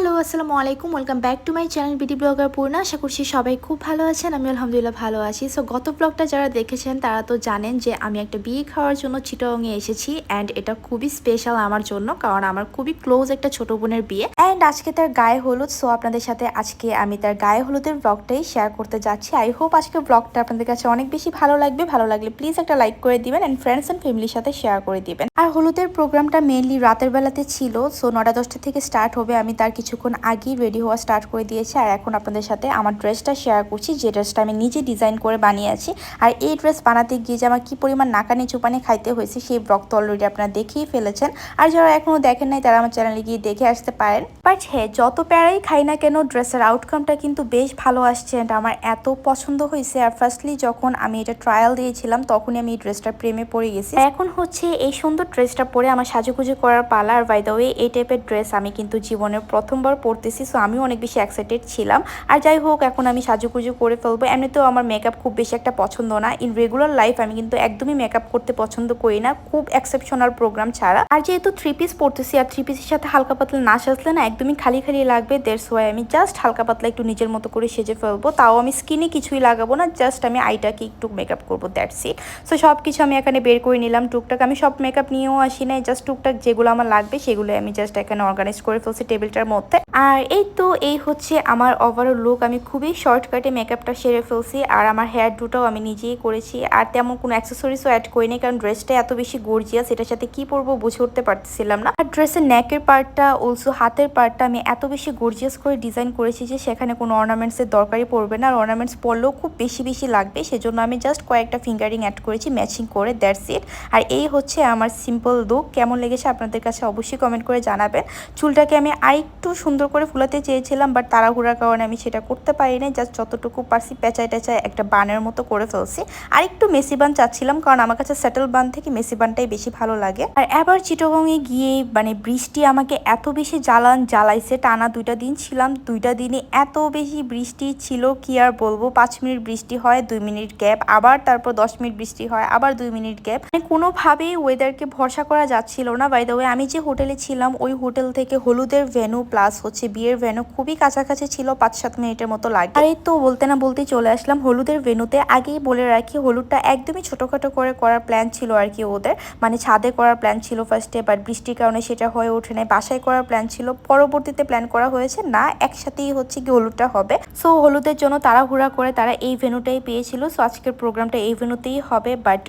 Hello, আসসালামু আলাইকুম। Welcome back to my channel BD blogger Purna আশা করছি সবাই খুব ভালো আছেন আমি আলহামদুলিল্লাহ ভালো আছি। সো গত ব্লগটা যারা দেখেছেন, তারা তো জানেন যে আমি একটা বিয়ে খাওয়ার জন্য চিটংয়ে এসেছি অ্যান্ড এটা খুবই স্পেশাল আমার জন্য, কারণ আমার খুবই ক্লোজ একটা ছোট বোনের বিয়ে। অ্যান্ড আজকে তার গায়ে হলুদ সো আপনাদের সাথে আজকে আমি তার গায়ে হলুদের ব্লগটাই শেয়ার করতে যাচ্ছি। আই হোপ আজকে ব্লগটা আপনাদের কাছে অনেক বেশি ভালো লাগবে। ভালো লাগলে প্লিজ একটা লাইক করে দিবেন অ্যান্ড ফ্রেন্ডস অ্যান্ড ফ্যামিলির সাথে শেয়ার করে দিবেন। আর হলুদের প্রোগ্রামটা মেনলি রাতের বেলাতে ছিল সো নটা দশটা থেকে স্টার্ট হবে, আমি তার কিছুক্ষণ আগেই রেডি হওয়া স্টার্ট করে দিয়েছি। আর এখন আপনাদের সাথে আমার ড্রেসটা শেয়ার করছি, যে ড্রেসটা আমি নিজে ডিজাইন করে বানিয়েছি আর এই ড্রেস বানাতে গিয়ে যে আমার কী পরিমাণ নাকানি চুপানি খাইতে হয়েছে, সেই ব্লগ তো অলরেডি আপনারা দেখেই ফেলেছেন। আর যারা এখনও দেখেন নাই, তারা আমার চ্যানেলে গিয়ে দেখে আসতে পারেন। বাট হ্যাঁ যত প্যারাই খাই না কেন ড্রেসের আউটকামটা কিন্তু বেশ ভালো আসছে। অ্যান্ড আমার এত পছন্দ হয়েছে। আর ফার্স্টলি যখন আমি এটা ট্রায়াল দিয়েছিলাম, তখনই আমি এই ড্রেসটা প্রেমে পড়ে গেছি। এখন হচ্ছে এই সুন্দর ড্রেসটা পরে আমার সাজুগুজু করার পালা। আর বাই দ্য ওয়ে এই টাইপের ড্রেস আমি কিন্তু জীবনের প্রথমবার পরতেছি সো আমিও অনেক বেশি এক্সাইটেড ছিলাম। আর যাই হোক, এখন আমি সাজুগুজু করে ফেলব। এমনিতেও আমার মেকআপ খুব বেশি একটা পছন্দ না। ইন রেগুলার লাইফ আমি কিন্তু একদমই মেকআপ করতে পছন্দ করি না। খুব এক্সেপশনাল প্রোগ্রাম ছাড়া। আর যেহেতু থ্রি পিস পড়তেছি, আর থ্রি পিসের সাথে হালকা পাতলা না সাজলে না একদমই খালি খালি লাগবে। দেড়স ওয়াই আমি জাস্ট হালকা পাতলা একটু নিজের মতো করে সেজে ফেলব। তাও আমি স্কিনে কিছুই লাগাবো না জাস্ট আমি আইটাকে একটু মেকআপ করব দ্যাটস ইট সো সব কিছু আমি এখানে বের করে নিলাম টুকটাক। আমি সব মেকআপ নিয়েও আসি নাই জাস্ট টুকটাক যেগুলো আমার লাগবে সেগুলো আমি জাস্ট এখানে অর্গানাইজ করে ফেলছি টেবিলটার মধ্যে। আর এই তো এই হচ্ছে আমার ওভারঅল লুক আমি খুবই শর্টকাটে মেকআপটা সেরে ফেলছি। আর আমার হেয়ার ডুটাও আমি নিজেই করেছি। আর তেমন কোনো অ্যাক্সেসরিজও অ্যাড করিনি, কারণ ড্রেসটা এত বেশি গর্জিয়াস এটার সাথে কি পরবো বুঝে উঠতে পারতেছিলাম না। আর ড্রেসের নেকের পার্টটা অলসো হাতের পার্টটা আমি এত বেশি গর্জিয়াস করে ডিজাইন করেছি যে সেখানে কোনো অর্নামেন্টসের দরকারই পড়বে না। আর অর্নামেন্টস পরলেও খুব বেশি বেশি লাগবে। সেজন্য আমি জাস্ট কয়েকটা ফিঙ্গারিং অ্যাড করেছি ম্যাচিং করে দ্যাটস ইট আর এই হচ্ছে আমার সিম্পল লুক কেমন লেগেছে আপনাদের কাছে অবশ্যই কমেন্ট করে জানাবেন। চুলটাকে আমি আরেকটু সুন্দর করে ফুলাতে চেয়েছিলাম বাট তাড়াহুড়ার কারণে আমি সেটা করতে পারি না জাস্ট যতটুকু পারছি পেঁচায় টেঁচায় একটা বানের মতো করে ফেলছি। আর একটু মেসি বান চাচ্ছিলাম, কারণ আমার কাছে সেটেল বান থেকে মেসি বানটাই বেশি ভালো লাগে। আর এবার চিটগংয়ে গিয়ে মানে বৃষ্টি আমাকে এত বেশি জ্বালান জ্বালাইছে, টানা দুইটা দিন ছিলাম, দুইটা দিনে এত বেশি বৃষ্টি ছিল, কি আর বলব? পাঁচ মিনিট বৃষ্টি হয়, দুই মিনিট গ্যাপ আবার তারপর দশ মিনিট বৃষ্টি হয়, আবার দুই মিনিট গ্যাপ মানে কোনোভাবেই ওয়েদারকে ভরসা করা যাচ্ছিল না বাই দ্য ওয়ে আমি যে হোটেলে ছিলাম, ওই হোটেল থেকে হলুদের ভেনু প্লাস হচ্ছে, বিয়ের ভেনু খুবই কাছাকাছি ছিল পাঁচ সাত মিনিটের মতো লাগে আর তো বলতে না বলতে চলে আসলাম হলুদের ভেনুতে আগেই বলে রাখি, হলুদটা একদমই ছোটখাটো করে করার প্ল্যান ছিল আর কি ওদের। মানে ছাদে করার প্ল্যান ছিল ফার্স্টে বাট বৃষ্টির কারণে সেটা হয়ে ওঠে নাই। বাসায় করার প্ল্যান ছিল। পরবর্তীতে প্ল্যান করা হয়েছে, না, একসাথেই হচ্ছে কি হলুদটা হবে। সো হলুদের জন্য তাড়াহুড়া করে তারা এই ভেনুটাই পেয়েছিল। সো আজকের প্রোগ্রামটা এই ভেনুতেই হবে বাট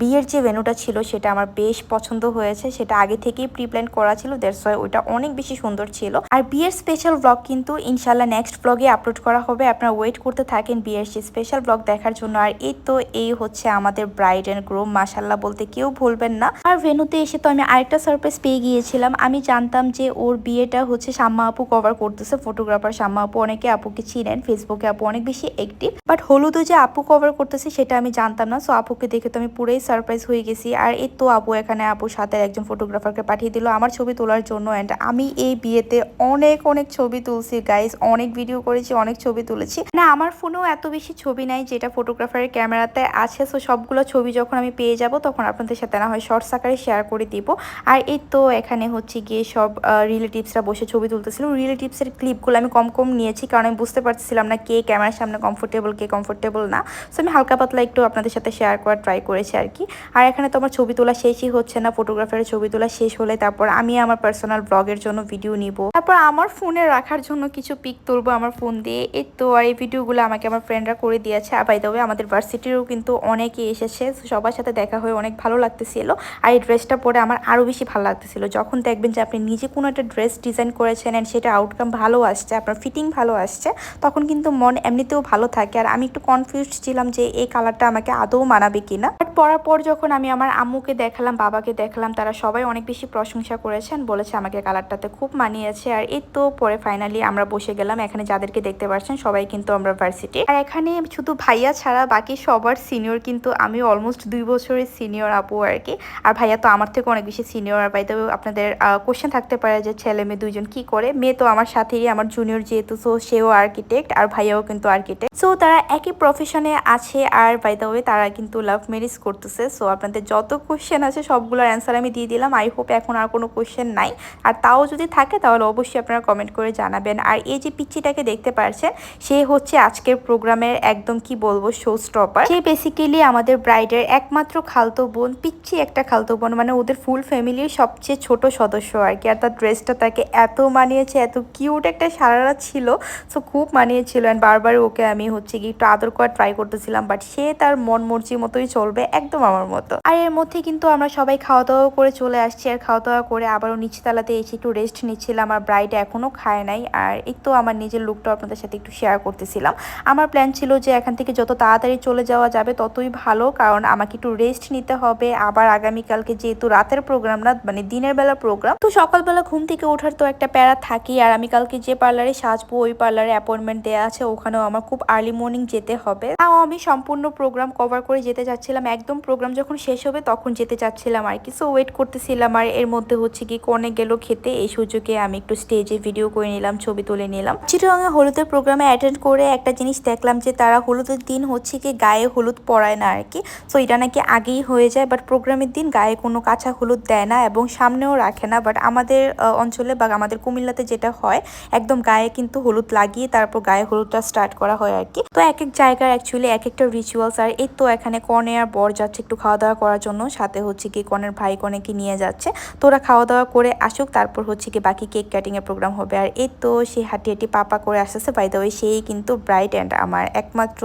বিয়ের যে ভেনুটা ছিল সেটা আমার বেশ পছন্দ হয়েছে। সেটা আগে থেকেই প্রি প্ল্যান করা ছিল ওয়াই ওইটা অনেক বেশি সুন্দর ছিল। আর বিয়ের স্পেশাল ব্লগ কিন্তু ইনশাল্লাহ নেক্সট ব্লগে আপলোড করা হবে। আপনারা ওয়েট করতে থাকেন বিয়ের সেই স্পেশাল ব্লগ দেখার জন্য। আর এই তো এই হচ্ছে আমাদের ব্রাইড অ্যান্ড গ্রোম মাসাল্লাহ বলতে কেউ ভুলবেন না। আর ভেনুতে এসে তো আমি আরেকটা সারপ্রাইজ পেয়ে গিয়েছিলাম। আমি জানতাম যে ওর বিয়েটা হচ্ছে শাম্মা আপু কভার করতেছে। ফটোগ্রাফার শাম্মা আপু অনেকে আপুকে চিনেন ফেসবুকে আপু অনেক বেশি অ্যাক্টিভ বাট হলুদও যে আপু কভার করতেছে সেটা আমি জানতাম না। সো আপুকে দেখে তো আমি পুরোই সারপ্রাইজ হয়ে গেছি। আর এই তো আপু এখানে আপুর সাথে একজন ফটোগ্রাফারকে পাঠিয়ে দিল। আমার ছবি তোলার জন্য। অ্যান্ড আমি এই বিয়েতে অনেক অনেক ছবি তুলছি গাইস অনেক ভিডিও করেছি, অনেক ছবি তুলেছি। না, আমার ফোনেও এত বেশি ছবি নাই যেটা ফটোগ্রাফারের ক্যামেরাতে আছে। সো সবগুলো ছবি যখন আমি পেয়ে যাব, তখন আপনাদের সাথে না হয় শর্টস আকারে শেয়ার করে দিব। আর এই তো এখানে হচ্ছে গিয়ে সব রিলেটিভসরা বসে ছবি তুলতেছিল। রিলেটিভসের ক্লিপগুলো আমি কম কম নিয়েছি কারণ আমি বুঝতে পারছিলাম না কে ক্যামেরার সামনে কমফোর্টেবল কে কমফোর্টেবল না। সো আমি হালকা পাতলা একটু আপনাদের সাথে শেয়ার করার ট্রাই করেছি আর কি। আর এখানে তো আমার ছবি তোলা শেষই হচ্ছে না ফটোগ্রাফারের ছবি তোলা শেষ হলে তারপর আমি আমার পার্সোনাল ব্লগের জন্য ভিডিও নিব। তারপর আমার ফোনে রাখার জন্য কিছু পিক তুলবো আমার ফোন দিয়ে। এই তো আর এই ভিডিওগুলো আমাকে আমার ফ্রেন্ডরা করে দিয়েছে। আর বাই দেবে আমাদের ভার্সিটিরও কিন্তু অনেকে এসেছে। সবার সাথে দেখা হয়ে অনেক ভালো লাগতেছিল। আর এই ড্রেসটা পরে আমার আরও বেশি ভালো লাগতেছিল। যখন দেখবেন যে আপনি নিজে কোনো একটা ড্রেস ডিজাইন করেছেন অ্যান্ড সেটা আউটকাম ভালো আসছে, আপনার ফিটিং ভালো আসছে, তখন কিন্তু মন এমনিতেও ভালো থাকে। আর আমি একটু কনফিউজড ছিলাম যে এই কালারটা আমাকে আদৌ মানাবে কিনা। বাট পরার পর যখন আমি আমার আম্মুকে দেখালাম, বাবাকে দেখালাম, তারা সবাই অনেক বেশি প্রশংসা করেছেন বলেছে আমাকে কালারটাতে খুব মানিয়েছে। আর এই তো পরে ফাইনালি আমরা বসে গেলাম। এখানে যাদেরকে দেখতে পাচ্ছেন, সবাই কিন্তু আমরা ভার্সিটি আর এখানে শুধু ভাইয়া ছাড়া বাকি সবার সিনিয়র কিন্তু আমি অলমোস্ট দুই বছরের সিনিয়র আপু আর কি। আর ভাইয়া তো আমার থেকে অনেক বেশি সিনিয়র আর বাইতে আপনাদের কোশ্চেন থাকতে পারে যে ছেলে মেয়ে দুইজন কি করে? মেয়ে তো আমার সাথেই, আমার জুনিয়র যেহেতু সো সেও আর্কিটেক্ট আর ভাইয়াও কিন্তু আর্কিটেক্ট সো তারা একই প্রফেশনে আছে, আর বাই দ্য ওয়ে তারা কিন্তু লাভ ম্যারেজ করতেছে। সো আপনাদের যত কোশ্চেন আছে, সবগুলোর অ্যান্সার আমি দিয়ে দিলাম। আই হোপ এখন আর কোনো কোশ্চেন নাই। আর তাও যদি থাকে, তাহলে অবশ্যই অবশ্যই আপনারা কমেন্ট করে জানাবেন। আর এই যে পিচ্চিটাকে দেখতে পারছেন, সে হচ্ছে আজকের প্রোগ্রামের একদম কি বলব শো স্টপার সে বেসিক্যালি আমাদের ব্রাইডের একমাত্র খালতো বোন পিচ্ছি একটা খালতো বোন মানে ওদের ফুল ফ্যামিলির সবচেয়ে ছোট সদস্য আর কি। আর তার ড্রেসটা তাকে এত মানিয়েছে, এত কিউট একটা সারারা ছিল সো খুব মানিয়েছিল। অ্যান্ড বারবার ওকে আমি হচ্ছে কি একটু আদর করা ট্রাই করতেছিলাম বাট সে তার মন মর্জির মতোই চলবে একদম আমার মতো। আর এর মধ্যে কিন্তু আমরা সবাই খাওয়া দাওয়া করে চলে আসছি, আর খাওয়া দাওয়া করে আবারও নিচতলাতে এসে একটু রেস্ট নিচ্ছিলাম, আর ব্রাইড এখনও খায় নাই। আর এই তো আমার নিজের লুকটা আপনাদের সাথে একটু শেয়ার করতেছিলাম। আমার প্ল্যান ছিল যে এখান থেকে যত তাড়াতাড়ি চলে যাওয়া যাবে ততই ভালো, কারণ আমাকে একটু রেস্ট নিতে হবে। আবার আগামীকালকে যেহেতু রাতের প্রোগ্রাম না মানে দিনের বেলা প্রোগ্রাম তো সকালবেলা ঘুম থেকে ওঠার তো একটা প্যারা থাকি আর আমি কালকে যে পার্লারে সাজবো, ওই পার্লারে অ্যাপয়েন্টমেন্ট দেওয়া আছে, ওখানেও আমার খুব আর্লি মর্নিং যেতে হবে। তাও আমি সম্পূর্ণ প্রোগ্রাম কভার করে যেতে চাচ্ছিলাম। একদম প্রোগ্রাম যখন শেষ হবে তখন যেতে চাচ্ছিলাম আর কি সো ওয়েট করতেছিলাম। আর এর মধ্যে হচ্ছে কি, কনে গেল খেতে, এই সুযোগে আমি একটু স্টেজে ভিডিও করে নিলাম, ছবি তুলে নিলাম। চিটরঙে হলুদের প্রোগ্রামে অ্যাটেন্ড করে একটা জিনিস দেখলাম যে তারা হলুদের দিন হচ্ছে কি গায়ে হলুদ পরায় না আর কি। সো এটা নাকি আগেই হয়ে যায় বাট প্রোগ্রামের দিন গায়ে কোনো কাঁচা হলুদ দেয় না এবং সামনেও রাখে না। বাট আমাদের অঞ্চলে বা আমাদের কুমিল্লাতে যেটা হয়, একদম গায়ে কিন্তু হলুদ লাগিয়ে তারপর গায়ে হলুদটা স্টার্ট করা হয় আর কি। তো এক এক জায়গার অ্যাকচুয়ালি এক একটা রিচুয়ালস আর এই তো এখানে কনে আর বর যাচ্ছে একটু খাওয়া দাওয়া করার জন্য, সাথে হচ্ছে কি কনের ভাই কনেকে নিয়ে যাচ্ছে। তো ওরা খাওয়া দাওয়া করে আসুক, তারপর হচ্ছে কি বাকি কেক কাটিং এর প্রোগ্রাম হবে। আর এই তো সে হাঁটি হাঁটি পাপা করে আসতেছে। বাই দ্য ওয়ে সেই কিন্তু ব্রাইট অ্যান্ড আমার একমাত্র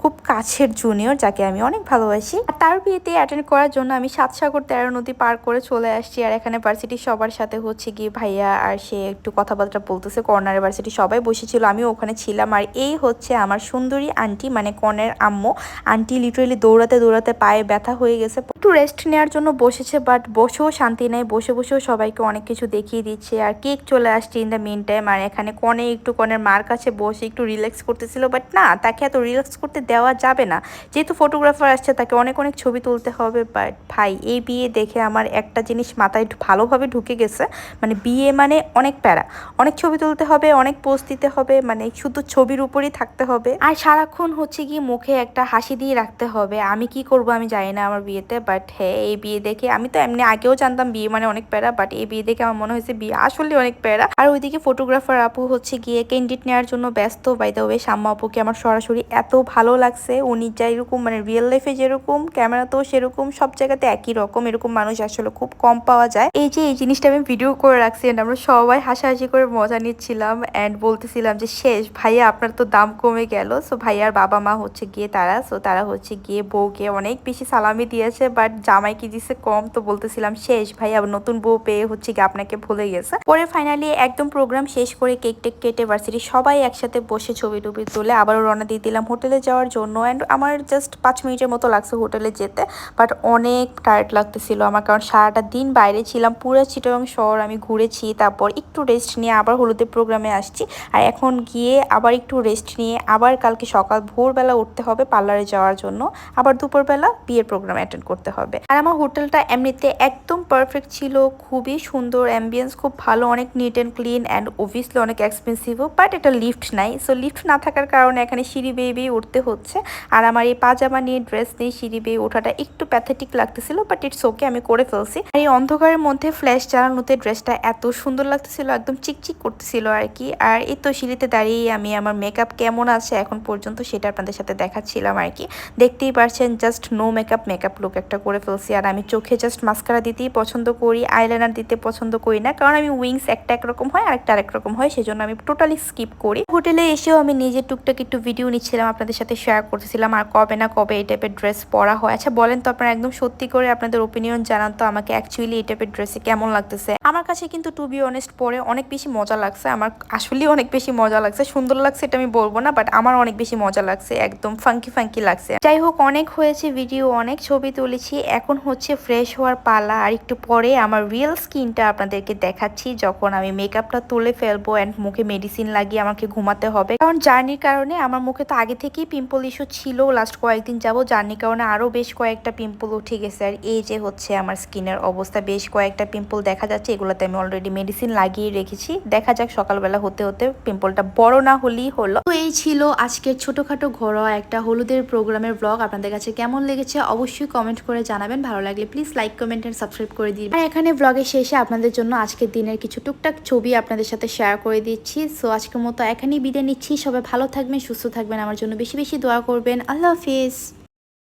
খুব কাছের জুনিয়র যাকে আমি অনেক ভালোবাসি। আর তার বিয়েতে অ্যাটেন্ড করার জন্য আমি সাত সাগর তেরো নদী পার করে চলে আসছি। আর এখানে ভার্সিটির সবার সাথে হচ্ছে কি ভাইয়া আর সে একটু কথাবার্তা বলতেছে। কর্নার ভার্সিটি সবাই বসেছিল আমি ওখানে ছিলাম। আর এই হচ্ছে আমার সুন্দরী আন্টি মানে কনের আম্মু। আন্টি লিটারেলি দৌড়াতে দৌড়াতে পায়ে ব্যথা হয়ে গেছে। একটু রেস্ট নেওয়ার জন্য বসেছে বাট বসেও শান্তি নেই। বসে বসেও সবাইকে অনেক কিছু দেখিয়ে দিচ্ছে। আর কেক চলে আসছে ইন দ্য মেন টাইম আর এখানে কনে একটু কনের মার কাছে বসে একটু রিল্যাক্স করতেছিল বাট না, তাকে এত রিল্যাক্স করতে দেওয়া যাবে না। যেহেতু ফটোগ্রাফার আসছে, তাকে অনেক অনেক ছবি তুলতে হবে বাট ভাই, এই বিয়ে দেখে আমার একটা জিনিস মাথায় ভালোভাবে ঢুকে গেছে মানে বিয়ে মানে অনেক প্যারা। অনেক ছবি তুলতে হবে, অনেক পোস্ট দিতে হবে মানে শুধু ছবির উপরই থাকতে হবে। আর সারাক্ষণ হচ্ছে কি মুখে একটা হাসি দিয়ে রাখতে হবে, আমি কি করব আমি জানি না আমার বিয়েতে বাট হ্যাঁ এই বিয়ে দেখে, আমি তো এমনি আগেও জানতাম বিয়ে মানে অনেক প্যারা বাট এই বিয়ে দেখে আমার মনে হয়েছে বিয়ে আসলে অনেক প্যারা। আর ওইদিকে ফটোগ্রাফার আপু হচ্ছে গিয়ে ক্যান্ডিড নেওয়ার জন্য ব্যস্ত বাই দ্য ওয়ে শাম্মা আপুকে আমার সরাসরি এত ভালো লাগছে। উনি যেরকম মানে রিয়েল লাইফে যেরকম ক্যামেরাতেও সেরকম, সব জায়গাতে একই রকম, এরকম মানুষ আসলে খুব কম পাওয়া যায়। এই যে, এই জিনিসটা আমি ভিডিও করে রাখছি and আমরা সবাই হাসাহাসি করে মজা নিচ্ছিলাম অ্যান্ড বলতেছিলাম যে, শেষ, ভাইয়া আপনার তো দাম কমে গেল। সো ভাইয়ার বাবা মা হচ্ছে গিয়ে তারা সো তারা হচ্ছে গিয়ে বউকে অনেক বেশি সালামি দিয়েছে বাট জামাই কি দিছে কম? তো বলতেছিলাম, শেষ, ভাইয়া নতুন বউ পেয়ে হচ্ছে গিয়ে আপনাকে ভুলে গেছে। পরে ফাইনালি একদম প্রোগ্রাম শেষ করে কেক টেক কেটে ভার্সিটি সবাই একসাথে বসে ছবি টবি তুলে আবারও রওনা দিয়ে দিলাম হোটেলে যাওয়ার জন্য অ্যান্ড আমার জাস্ট পাঁচ মিনিটের মতো লাগছে হোটেলে যেতে বাট অনেক টায়ার্ড লাগতেছিল আমার কারণ সারাটা দিন বাইরে ছিলাম, পুরো চিটং শহর আমি ঘুরেছি, তারপর একটু রেস্ট নিয়ে আবার হলুদের প্রোগ্রামে আসছি আর এখন গিয়ে আবার একটু রেস্ট নিয়ে আবার কালকে সকাল ভোরবেলা উঠতে হবে পার্লারে যাওয়ার জন্য, আবার দুপুরবেলা বিয়ের প্রোগ্রাম অ্যাটেন্ড করতে হবে। আর আমার হোটেলটা এমনিতে একদম পারফেক্ট ছিল, খুবই সুন্দর অ্যাম্বিয়েন্স খুব ভালো, অনেক neat and clean and obviously অনেক এক্সপেন্সিভও বাট এটা লিফট নাই। সো লিফট না থাকার কারণে এখানে সিঁড়ি বেয়ে বেয়ে উঠতে হচ্ছে। আর আমার এই পাজামা নিয়ে ড্রেস নিয়ে সিঁড়ি বেয়ে ওঠাটা একটু প্যাথেটিক লাগতেছিল বাট ইটস ওকে আমি করে ফেলছি। আর এই অন্ধকারের মধ্যে ফ্ল্যাশ জ্বালানোতে ড্রেসটা এত সুন্দর লাগতেছিল, একদম চিকচিক করতেছিল আর কি। আর এই তো সিঁড়িতে দাঁড়িয়ে আমি আমার মেকআপ কেমন আছে এখন পর্যন্ত সেটা আপনাদের সাথে দেখাচ্ছিলাম আর কি। দেখতেই পারছেন just no makeup makeup look একটা করে ফেলছি। আর আমি চোখে জাস্ট মাস্কারা দিতেই পছন্দ করি আইলাইনার দিতে পছন্দ করি না, কারণ আমি উইংস একটা একরকম হয় আর একটা আরেক রকম হয়, সেজন্য আমি টোটালি স্কিপ করি। হোটেলে এসেও আমি নিজের টুকটাক একটু ভিডিও নিচ্ছিলাম, আপনাদের সাথে শেয়ার করতেছিলাম, আর কবে না কবে এই টাইপের ড্রেস পরা হয়। আচ্ছা বলেন তো আপনারা একদম সত্যি করে আপনাদের ওপিনিয়ন জানান তো আমাকে অ্যাকচুয়ালি এই টাইপের ড্রেসে কেমন লাগতেছে। আমার কাছে কিন্তু টু বি অনেস্ট পরে অনেক বেশি মজা লাগছে, আমার আসলেই অনেক বেশি মজা লাগছে। সুন্দর লাগছে এটা আমি বলব না বাট আমার অনেক বেশি মজা লাগছে, একদম ফাঙ্কি ফাঙ্কি লাগছে। যাই হোক, অনেক হয়েছে ভিডিও অনেক, ছবি তুলেছি, এখন হচ্ছে ফ্রেশ হওয়ার পালা, আর একটু পরে আমার রিয়েল স্কিনটা আপনাদেরকে দেখাচ্ছি, যখন আমি মেকআপটা তুলে ফেলব অ্যান্ড মুখে মেডিসিন লাগিয়ে আমাকে ঘুমাতে হবে। কারণ জার্নির কারণে আমার মুখে তো আগে থেকেই পিম্পল ইস্যু ছিল লাস্ট কয়েকদিন যাব। জার্নির কারণে আরও বেশ কয়েকটা পিম্পল উঠে গেছে আর এই যে হচ্ছে আমার স্কিনের অবস্থা, বেশ কয়েকটা পিম্পল দেখা যাচ্ছে। এগুলোতে আমি অলরেডি মেডিসিন লাগিয়ে রেখেছি। দেখা যাক সকালবেলা হতে হতে পিম্পলটা বড় না হলেই হলো। তো এই ছিল আজকের ছোটখাটো ঘরোয়া একটা হলুদের প্রোগ্রামের ব্লগ আপনাদের কাছে কেমন লেগেছে অবশ্যই কমেন্ট করে জানাবেন। ভালো লাগলে please like comment and subscribe করে দিন আর এখানে ব্লগের শেষে আপনাদের জন্য আজকের দিনের কিছু টুকটাক ছবি আপনাদের সাথে শেয়ার করে দিচ্ছি। সো আজকের মতো এখানেই বিদায় নিচ্ছি। সবাই ভালো থাকবেন, সুস্থ থাকবেন। আমার জন্য বেশি বেশি দোয়া করবেন। আল্লাহ হাফিজ।